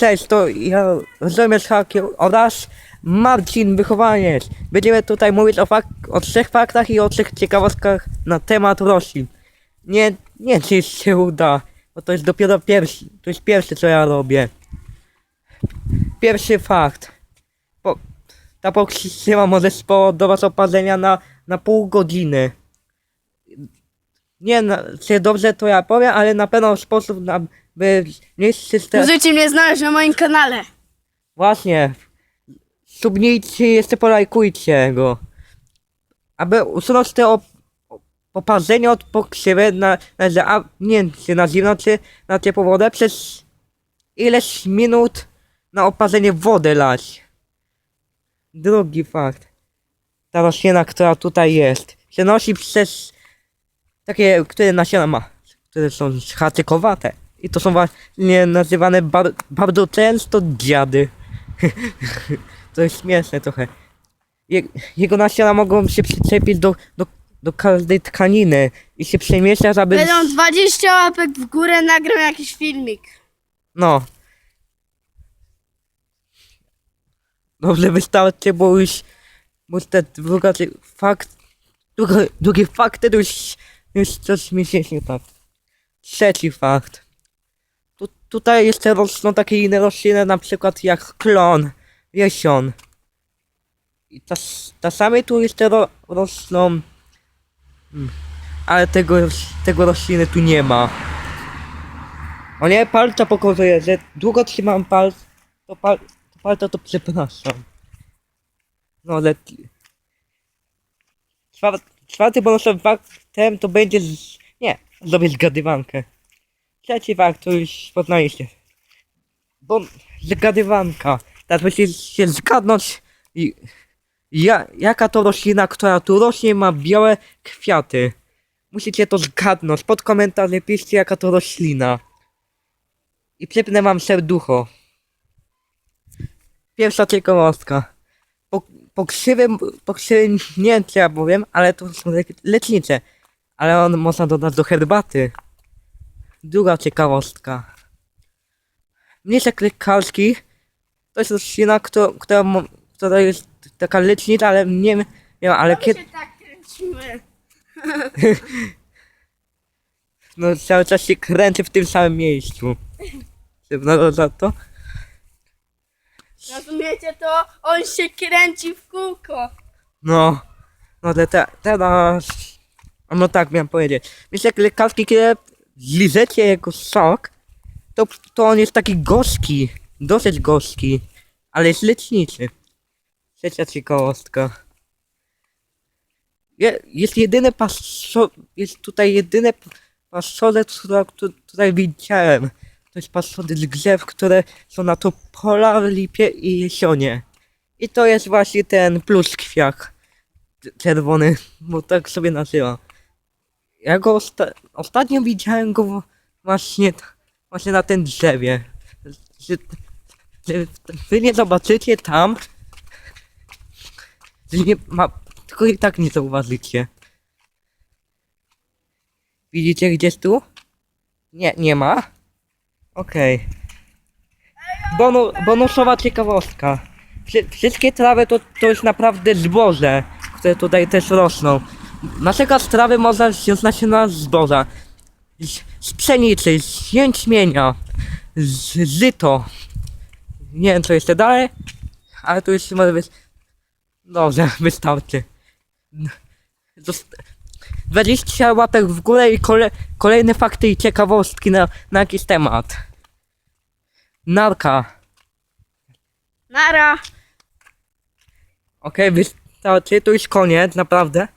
Cześć, to ja Rozumiesz Hakier oraz Marcin Wychowaniec. Będziemy tutaj mówić o, o trzech faktach i o trzech ciekawostkach na temat roślin. Nie, nie czy się uda, bo to jest dopiero pierwszy, to jest pierwsze co ja robię. Pierwszy fakt. Po, ta pokrzywa może spowodować oparzenia na, na pół godziny. Nie, czy dobrze to ja powiem, ale na pewno sposób, na, by nie system... Możecie mnie znaleźć na moim kanale. Właśnie. Subnijcie, jeszcze polajkujcie go. Aby usunąć te op- oparzenie od pokrzywy na, na, a, nie czy na zimno, czy na ciepłą wodę przez ileś minut na oparzenie wody lać. Drugi fakt. Ta roślina, która tutaj jest, się nosi przez takie, które nasiona ma, które są hatykowate. I to są właśnie nazywane bar- bardzo często dziady. to jest śmieszne trochę. Je- jego nasiona mogą się przyczepić do, do, do każdej tkaniny i się przemieszczać, aby... Będą 20 łapek w górę, nagram jakiś filmik. No. Dobrze wystarczy, bo już... Bo te druga fakt... Drugi, drugi fakt to już... Już coś mi się tak. Trzeci fakt. Tu, tutaj jeszcze rosną takie inne rośliny, na przykład jak klon, jesion. I czasami tu jeszcze ro, rosną... Hmm. Ale tego, tego rośliny tu nie ma. O nie, palca pokazuje, że długo trzymam palc, to, pal, to palca to przepraszam. No ale... Czwar, czwarty bonusowy faktem to będzie z... Nie, zrobię zgadywankę. Trzeci fakt to już poznaliście. Bo zgadywanka. Teraz musicie zgadnąć i... Ja, jaka to roślina, która tu rośnie ma białe kwiaty. Musicie to zgadnąć. Pod komentarze piszcie jaka to roślina. I przypnę wam serducho. Pierwsza ciekawostka. Pokrzywy, pokrzywy nie czy ja powiem, ale to są le- lecznicze. Ale on można dodać do herbaty. Druga ciekawostka. Mniejsze lekarski to jest roślina, która, która, która jest taka lecznicza, ale nie wiem, ale kiedy... się tak kręcimy. No cały czas się kręcę w tym samym miejscu. No za to? Rozumiecie to? On się kręci w kółko. No. No te, te, teraz... No tak miałem powiedzieć. Więc jak lekarski, kiedy zliżecie jego sok, to, to on jest taki gorzki. Dosyć gorzki. Ale jest leczniczy. Trzecia ciekawostka. Je, jest jedyne paso... Jest tutaj jedyne pasole, które tu- tutaj widziałem. To jest pasole z drzew, które są na to pola, lipie i jesionie. I to jest właśnie ten pluskwiak czerwony, bo tak sobie nazywa. Ja go osta ostatnio widziałem go właśnie, właśnie na tym drzewie. Że, że wy nie zobaczycie tam, nie ma, tylko i tak nie zauważycie. Widzicie gdzieś tu? Nie, nie ma. Okej. Bonu, bonusowa ciekawostka. Wszy- Wszystkie trawy to, to jest naprawdę zboże, które tutaj też rosną. Naszego z trawy można wziąć nasiona zboża. Z, z pszenicy, z jęczmienia, z żyto. Nie wiem co jeszcze dalej, ale tu jeszcze może być... Dobrze, wystarczy. Zost- 20 łapek w górę i kole, kolejne fakty i ciekawostki na, na jakiś temat. Narka. Nara. Okej, wystarczy, to już koniec, naprawdę.